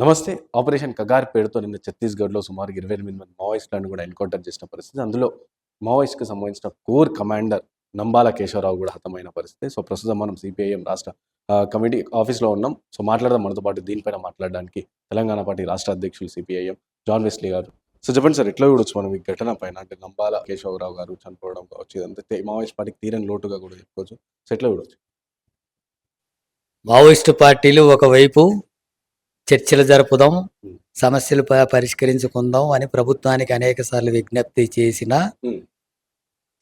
నమస్తే. ఆపరేషన్ కగార్ పేరుతో నిన్న ఛత్తీస్గఢ్లో సుమారు ఇరవై ఎనిమిది మంది మావోయిస్టులను కూడా ఎన్కౌంటర్ చేసిన పరిస్థితి. అందులో మావోయిస్ట్కి సంబంధించిన కోర్ కమాండర్ నంబాల కేశవరావు కూడా హతమైన పరిస్థితి. సో ప్రస్తుతం మనం సిపిఐఎం రాష్ట్ర కమిటీ ఆఫీస్లో ఉన్నాం. సో మాట్లాడదాం మనతో పాటు దీనిపైన మాట్లాడడానికి తెలంగాణ పార్టీ రాష్ట్ర అధ్యక్షులు సిపిఐఎం జాన్ వెస్లీ గారు. సో చెప్పండి సార్ ఎట్లా చూడొచ్చు మనం ఈ ఘటన పైన? అంటే నంబాల కేశవరావు గారు చనిపోవడం కావచ్చు ఇదంతా మావోయిస్ట్ పార్టీకి తీరని లోటుగా కూడా చెప్పుకోవచ్చు. సో ఎట్లా చూడొచ్చు? మావోయిస్టు పార్టీలు ఒకవైపు చర్చలు జరుపుదాం సమస్యలు ప- పరిష్కరించుకుందాం అని ప్రభుత్వానికి అనేక సార్లు విజ్ఞప్తి చేసిన.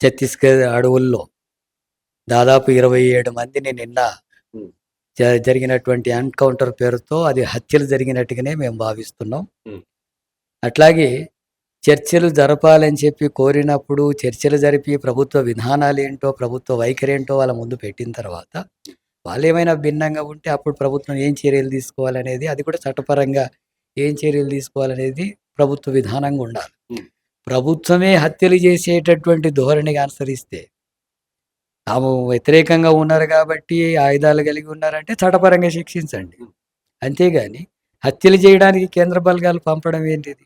ఛత్తీస్గఢ్ అడవుల్లో దాదాపు ఇరవై ఏడు మందిని నిన్న జరిగినటువంటి ఎన్కౌంటర్ పేరుతో అది హత్యలు జరిగినట్టుగానే మేము భావిస్తున్నాం. అట్లాగే చర్చలు జరపాలని చెప్పి కోరినప్పుడు చర్చలు జరిపి ప్రభుత్వ విధానాలు ఏంటో ప్రభుత్వ వైఖరి ఏంటో వాళ్ళ ముందు పెట్టిన తర్వాత వాళ్ళు ఏమైనా భిన్నంగా ఉంటే అప్పుడు ప్రభుత్వం ఏం చర్యలు తీసుకోవాలనేది అది కూడా చట్టపరంగా ఏం చర్యలు తీసుకోవాలనేది ప్రభుత్వ విధానంగా ఉండాలి. ప్రభుత్వమే హత్యలు చేసేటటువంటి ధోరణిగా అనుసరిస్తే తాము వ్యతిరేకంగా ఉన్నారు కాబట్టి ఆయుధాలు కలిగి ఉన్నారంటే చట్టపరంగా శిక్షించండి. అంతేగాని హత్యలు చేయడానికి కేంద్ర బలగాలు పంపడం ఏంటిది.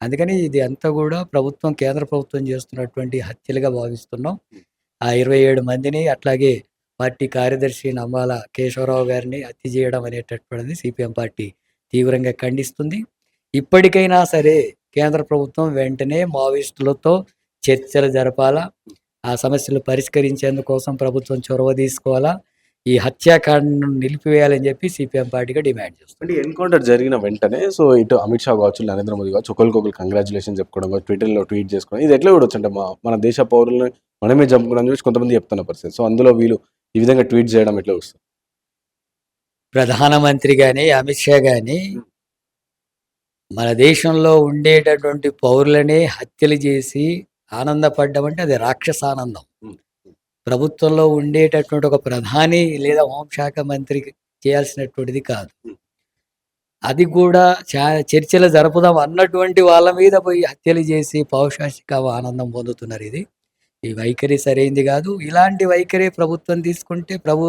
అందుకని ఇది అంతా కూడా ప్రభుత్వం కేంద్ర ప్రభుత్వం చేస్తున్నటువంటి హత్యలుగా భావిస్తున్నాం. ఆ ఇరవై ఏడు మందిని అట్లాగే పార్టీ కార్యదర్శి నమ్మాల కేశవరావు గారిని హత్య చేయడం అనేటటువంటిది సిపిఎం పార్టీ తీవ్రంగా ఖండిస్తుంది. ఇప్పటికైనా సరే కేంద్ర ప్రభుత్వం వెంటనే మావోయిస్టులతో చర్చలు జరపాలా ఆ సమస్యలు పరిష్కరించేందుకోసం ప్రభుత్వం చొరవ తీసుకోవాలా ఈ హత్యాకాండను నిలిపివేయాలని చెప్పి సిపిఎం పార్టీగా డిమాండ్ చేస్తుంది. ఎన్కౌంటర్ జరిగిన వెంటనే సో ఇటు అమిత్ షా కావచ్చు నరేంద్ర మోదీ కావచ్చు ఒకరికొకరు కంగ్రాచులేషన్ చెప్పుకోవడం కావచ్చు ట్విట్టర్లో ట్వీట్ చేసుకోవడం ఇది ఎట్లా చూడొచ్చు అంటే మా మన దేశ పౌరులను మనమే చంపుకోవడం చూసి కొంతమంది చెప్తున్న పరిస్థితి. సో అందులో వీళ్ళు ఈ విధంగా ట్వీట్ చేయడం ఎట్లా వస్తుంది ప్రధానమంత్రి కానీ అమిత్ షా కానీ మన దేశంలో ఉండేటటువంటి పౌరులనే హత్యలు చేసి ఆనందపడ్డం అంటే అది రాక్షసానందం. Hmm. ప్రభుత్వంలో ఉండేటటువంటి ఒక ప్రధాని లేదా హోంశాఖ మంత్రి చేయాల్సినటువంటిది కాదు. అది కూడా చా- చర్చలు జరుపుదాం అన్నటువంటి వాళ్ళ మీద పోయి హత్యలు చేసి పౌషాషిక ఆనందం పొందుతున్నారు ఇది. ఈ వైఖరి సరైంది కాదు. ఇలాంటి వైఖరి ప్రభుత్వం తీసుకుంటే ప్రభు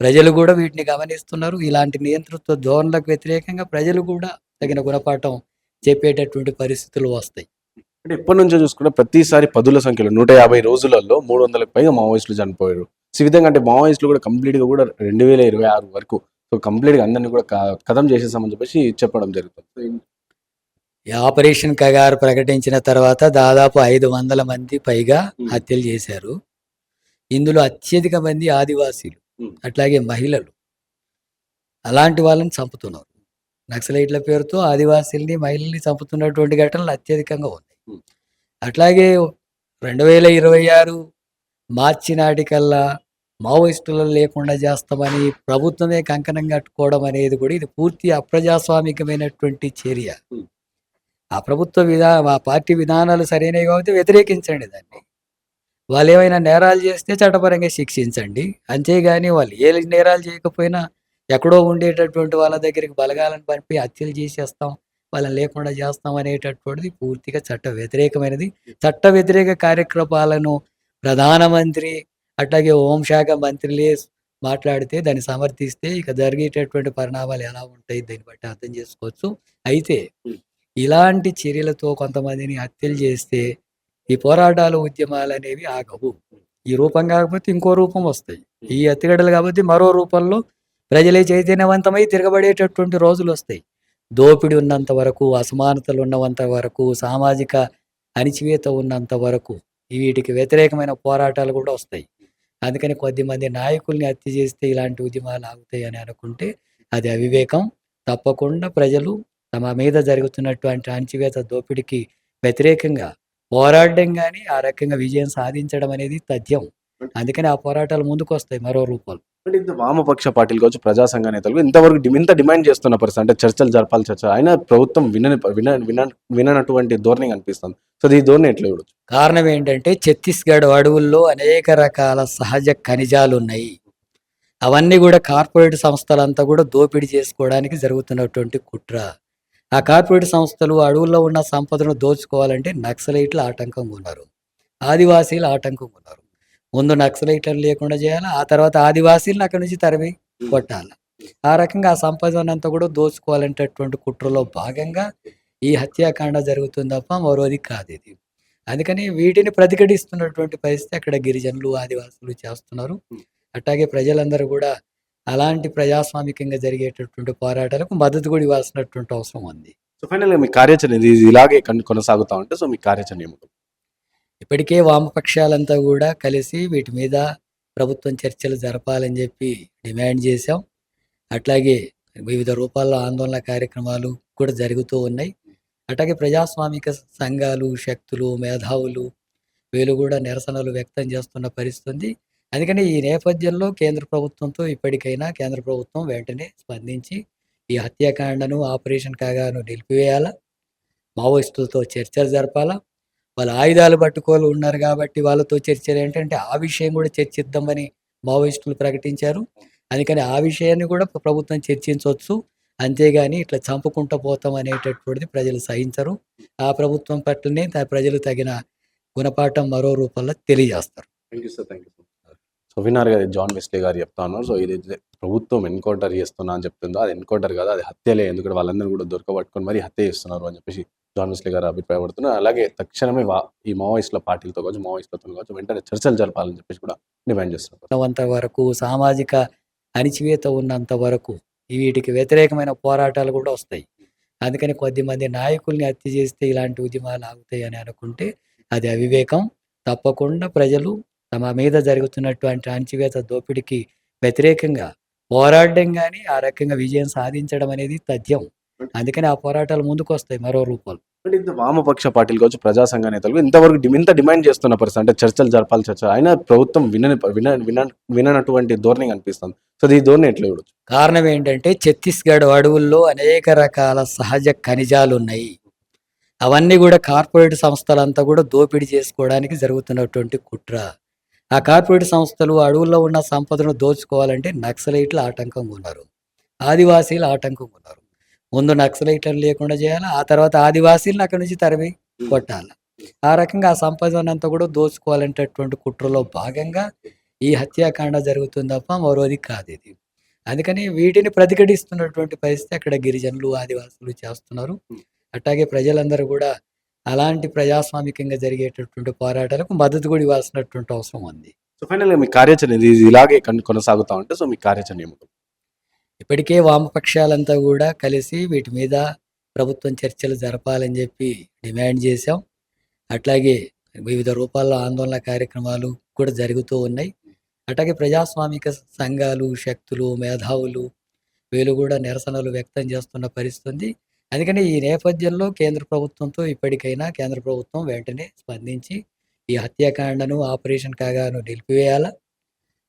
ప్రజలు కూడా వీటిని గమనిస్తున్నారు. ఇలాంటి నియంతృత్వ ధోరణులకు వ్యతిరేకంగా ప్రజలు కూడా తగిన గుణపాఠం చెప్పేటటువంటి పరిస్థితులు వస్తాయి. అంటే ఎప్పటి నుంచో చూసుకుంటే ప్రతిసారి పదుల సంఖ్యలో నూట యాభై రోజులలో మూడు వందలకు పైగా మావోయిస్టులు చనిపోయారు. సో ఈ విధంగా అంటే మావోయిస్టులు కూడా కంప్లీట్గా కూడా రెండు వేల ఇరవై ఆరు వరకు సో కంప్లీట్గా అందరినీ కూడా కథం చేసేసామని చెప్పేసి చెప్పడం జరుగుతుంది. ఆపరేషన్ కగారు ప్రకటించిన తర్వాత దాదాపు ఐదు వందల మంది పైగా. హత్యలు చేశారు ఇందులో అత్యధిక మంది ఆదివాసీలు. అట్లాగే మహిళలు అలాంటి వాళ్ళని చంపుతున్నారు నక్సలైట్ల పేరుతో ఆదివాసీల్ని మహిళల్ని చంపుతున్నటువంటి ఘటనలు అత్యధికంగా ఉన్నాయి. అట్లాగే రెండు వేల ఇరవై ఆరు మార్చి నాటికల్లా మావోయిస్టులను లేకుండా చేస్తామని ప్రభుత్వమే కంకణం కట్టుకోవడం అనేది కూడా ఇది పూర్తి అప్రజాస్వామికమైనటువంటి చర్య. ఆ ప్రభుత్వ విధా ఆ పార్టీ విధానాలు సరైనవి కాబట్టి వ్యతిరేకించండి దాన్ని. వాళ్ళు ఏమైనా నేరాలు చేస్తే చట్టపరంగా శిక్షించండి. అంతేగాని వాళ్ళు ఏ నేరాలు చేయకపోయినా ఎక్కడో ఉండేటటువంటి వాళ్ళ దగ్గరికి బలగాలను పంపి హత్యలు చేసేస్తాం వాళ్ళని లేకుండా చేస్తాం అనేటటువంటిది పూర్తిగా చట్ట వ్యతిరేకమైనది. చట్ట వ్యతిరేక కార్యక్రమాలను ప్రధానమంత్రి అట్లాగే హోంశాఖ మంత్రులే మాట్లాడితే దాన్ని సమర్థిస్తే ఇక జరిగేటటువంటి పరిణామాలు ఎలా ఉంటాయి దీన్ని బట్టి అర్థం చేసుకోవచ్చు. అయితే ఇలాంటి చర్యలతో కొంతమందిని హత్యలు చేస్తే ఈ పోరాటాలు ఉద్యమాలు అనేవి ఆగవు. ఈ రూపం కాకపోతే ఇంకో రూపం వస్తాయి. ఈ ఎత్తుగడలు కాబట్టి మరో రూపంలో ప్రజలే చైతన్యవంతమై తిరగబడేటటువంటి రోజులు వస్తాయి. దోపిడి ఉన్నంత వరకు అసమానతలు ఉన్నంత వరకు సామాజిక అణిచివేత ఉన్నంత వరకు వీటికి వ్యతిరేకమైన పోరాటాలు కూడా వస్తాయి. అందుకని కొద్దిమంది నాయకుల్ని హత్య చేస్తే ఇలాంటి ఉద్యమాలు ఆగుతాయి అని అనుకుంటే అది అవివేకం. తప్పకుండా ప్రజలు తమ మీద జరుగుతున్నటువంటి అణచివేత దోపిడికి వ్యతిరేకంగా పోరాడడం కానీ ఆ రకంగా విజయం సాధించడం అనేది తథ్యం. అందుకని ఆ పోరాటాలు ముందుకు వస్తాయి మరో రూపంలో. అంటే ఇంత వామపక్ష పార్టీలు కావచ్చు ప్రజా సంఘ నేతలు ఇంతవరకు ఇంత డిమాండ్ చేస్తున్న పరిస్థితి అంటే చర్చలు జరపాలి చర్చ అయినా ప్రభుత్వం వినని విన విన విననటువంటి ధోరణి కనిపిస్తుంది. సో ఈ ధోరణి ఎట్లా చూడొచ్చు? కారణం ఏంటంటే ఛత్తీస్గఢ్ అడవుల్లో అనేక రకాల సహజ ఖనిజాలు ఉన్నాయి. అవన్నీ కూడా కార్పొరేట్ సంస్థలంతా కూడా దోపిడీ చేసుకోవడానికి జరుగుతున్నటువంటి కుట్ర. ఆ కార్పొరేట్ సంస్థలు అడవుల్లో ఉన్న సంపదను దోచుకోవాలంటే నక్సలైట్లు ఆటంకంగా ఉన్నారు ఆదివాసీలు ఆటంకంగా ఉన్నారు ముందు నక్సలైట్లను లేకుండా చేయాలి? ఆ తర్వాత ఆదివాసీలను అక్కడి నుంచి తరిమి కొట్టాలి? ఆ రకంగా ఆ సంపదనంతా కూడా దోచుకోవాలనేటటువంటి కుట్రలో భాగంగా ఈ హత్యాకాండ జరుగుతుంది తప్ప మరోది కాదు ఇది. అందుకని వీటిని ప్రతిఘటిస్తున్నటువంటి పరిస్థితి అక్కడ గిరిజనులు ఆదివాసులు చేస్తున్నారు. అట్లాగే ప్రజలందరూ కూడా అలాంటి ప్రజాస్వామికంగా జరిగేటటువంటి పోరాటాలకు మద్దతు కూడా ఇవ్వాల్సినటువంటి అవసరం ఉంది. సో ఫైనల్గా మీ కార్యాచరణ ఇది ఇలాగే కన్- కొనసాగుతా ఉంటే సో మీ కార్యాచరణ ఏముంటుంది? ఇప్పటికే వామపక్షాలంతా కూడా కలిసి వీటి మీద ప్రభుత్వం చర్చలు జరపాలని చెప్పి డిమాండ్ చేశాం. అట్లాగే వివిధ రూపాల్లో ఆందోళన కార్యక్రమాలు కూడా జరుగుతూ ఉన్నాయి. అట్లాగే ప్రజాస్వామిక సంఘాలు శక్తులు మేధావులు వీళ్ళు కూడా నిరసనలు వ్యక్తం చేస్తున్న పరిస్థితి ఉంది. అందుకని ఈ నేపథ్యంలో కేంద్ర ప్రభుత్వంతో ఇప్పటికైనా కేంద్ర ప్రభుత్వం వెంటనే స్పందించి ఈ హత్యాకాండను ఆపరేషన్ కాగాను నిలిపివేయాలా? మావోయిస్టులతో చర్చలు జరపాలా? వాళ్ళు ఆయుధాలు పట్టుకోలు ఉన్నారు కాబట్టి వాళ్ళతో చర్చలు ఏంటంటే ఆ విషయం కూడా చర్చిద్దామని మావోయిస్టులు ప్రకటించారు. అందుకని ఆ విషయాన్ని కూడా ప్రభుత్వం చర్చించవచ్చు అంతేగాని ఇట్లా చంపుకుంటూ పోతాం అనేటటువంటిది ప్రజలు సహించరు. ఆ ప్రభుత్వం పట్లనే ప్రజలు తగిన గుణపాఠం మరో రూపంలో తెలియజేస్తారు. Thank you sir thank you so విన్నారు కదా జాన్ వెస్లీ గారు చెప్తాను. సో ఇది ప్రభుత్వం ఎన్కౌంటర్ చేస్తున్నా అని చెప్తుందో అది ఎన్కౌంటర్ కదా అది హత్యలే ఎందుకంటే వాళ్ళందరూ కూడా దొరకబట్టుకొని మరీ హత్య చేస్తున్నారు అని చెప్పేసి జాన్ వెస్లీ గారు అభిప్రాయపడుతున్నారు. అలాగే తక్షణమే వా- ఈ మావోయిస్టుల పార్టీలతో కావచ్చు మావోయిస్టులతో కావచ్చు వెంటనే చర్చలు జరపాలని చెప్పేసి కూడా డిమాండ్ చేస్తున్నారు. వరకు సామాజిక అణిచివేత ఉన్నంత వరకు వీటికి వ్యతిరేకమైన పోరాటాలు కూడా వస్తాయి. అందుకని కొద్దిమంది నాయకుల్ని హత్య చేస్తే ఇలాంటి ఉద్యమాలు ఆగుతాయి అని అనుకుంటే అది అవివేకం. తప్పకుండా ప్రజలు తమ మీద జరుగుతున్నటువంటి అణచివేత దోపిడీకి వ్యతిరేకంగా పోరాడడం కానీ ఆ రకంగా విజయం సాధించడం అనేది తథ్యం. అందుకని ఆ పోరాటాలు ముందుకు వస్తాయి మరో రూపాలు. ఇంత వామపక్ష పార్టీలు కావచ్చు ప్రజా సంఘ నేతలు ఇంతవరకు ఇంత డిమాండ్ చేస్తున్న పరిస్థితి అంటే చర్చలు జరపాలి చర్చ అయినా ప్రభుత్వం వినని విన విన విననటువంటి ధోరణి కనిపిస్తుంది. సో ఈ ధోరణి ఎట్లా చూడొచ్చు? కారణం ఏంటంటే ఛత్తీస్గఢ్ అడవుల్లో అనేక రకాల సహజ ఖనిజాలు ఉన్నాయి. అవన్నీ కూడా కార్పొరేట్ సంస్థలంతా కూడా దోపిడీ చేసుకోవడానికి జరుగుతున్నటువంటి కుట్ర. ఆ కార్పొరేట్ సంస్థలు అడవుల్లో ఉన్న సంపదను దోచుకోవాలంటే నక్సలైట్లు ఆటంకంగా ఉన్నారు. ఆదివాసీలు ఆటంకంగా ఉన్నారు. ముందు నక్సలైట్లను లేకుండా చేయాలి? ఆ తర్వాత ఆదివాసీలను అక్కడి నుంచి తరిమి కొట్టాలి? ఆ రకంగా ఆ సంపదనంతా కూడా దోచుకోవాలనేటటువంటి కుట్రలో భాగంగా ఈ హత్యాకాండ జరుగుతుంది తప్ప మరోది కాదు ఇది. అందుకని వీటిని ప్రతిఘటిస్తున్నటువంటి పరిస్థితి అక్కడ గిరిజనులు ఆదివాసులు చేస్తున్నారు. అట్లాగే ప్రజలందరూ కూడా అలాంటి ప్రజాస్వామికంగా జరిగేటటువంటి పోరాటాలకు మద్దతు కూడా ఇవ్వాల్సినటువంటి అవసరం ఉంది. సో ఫైనల్గా మీ కార్యాచరణ ఇది ఇలాగే కన్- కొనసాగుతా ఉంటే సో మీ కార్యాచరణ ఏముంటుంది? ఇప్పటికే వామపక్షాలంతా కూడా కలిసి వీటి మీద ప్రభుత్వం చర్చలు జరపాలని చెప్పి డిమాండ్ చేశాం. అట్లాగే వివిధ రూపాల్లో ఆందోళన కార్యక్రమాలు కూడా జరుగుతూ ఉన్నాయి. అట్లాగే ప్రజాస్వామిక సంఘాలు శక్తులు మేధావులు వీళ్ళు కూడా నిరసనలు వ్యక్తం చేస్తున్న పరిస్థితి అందుకని ఈ నేపథ్యంలో కేంద్ర ప్రభుత్వంతో ఇప్పటికైనా కేంద్ర ప్రభుత్వం వెంటనే స్పందించి ఈ హత్యాకాండను ఆపరేషన్ కాగాను నిలిపివేయాలా?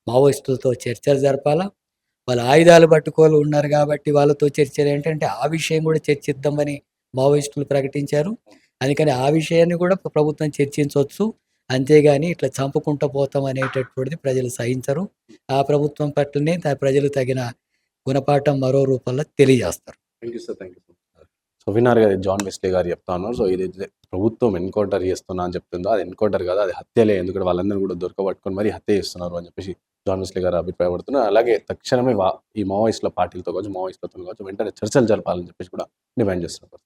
మావోయిస్టులతో చర్చలు జరపాలా? వాళ్ళు ఆయుధాలు పట్టుకోలు ఉన్నారు కాబట్టి వాళ్ళతో చర్చలు ఏంటంటే ఆ విషయం కూడా చర్చిద్దామని మావోయిస్టులు ప్రకటించారు. అందుకని ఆ విషయాన్ని కూడా ప్రభుత్వం చర్చించవచ్చు అంతేగాని ఇట్లా చంపుకుంటూ పోతాం అనేటటువంటిది ప్రజలు సహించరు. ఆ ప్రభుత్వం పట్లనే ప్రజలు తగిన గుణపాఠం మరో రూపంలో తెలియజేస్తారు. Thank you sir. Thank you so విన్నారు కదా జాన్ వెస్లీ గారు చెప్తా ఉన్నారు సో ఇది ప్రభుత్వం ఎన్కౌంటర్ చేస్తున్నా అని చెప్తుందో అది ఎన్కౌంటర్ కాదు అది హత్యలే. ఎందుకంటే వాళ్ళందరూ కూడా దొరకబట్టుకొని మరి హత్య చేస్తున్నారు అని చెప్పేసి జాన్ వెస్లీ గారు అభిప్రాయపడుతున్నారు. అలాగే తక్షణమే ఈ మావోయిస్టుల పార్టీలతో కావచ్చు మావోయిస్టులతో కావచ్చు వెంటనే చర్చలు జరపాలని చెప్పేసి కూడా డిమాండ్ చేస్తున్నారు.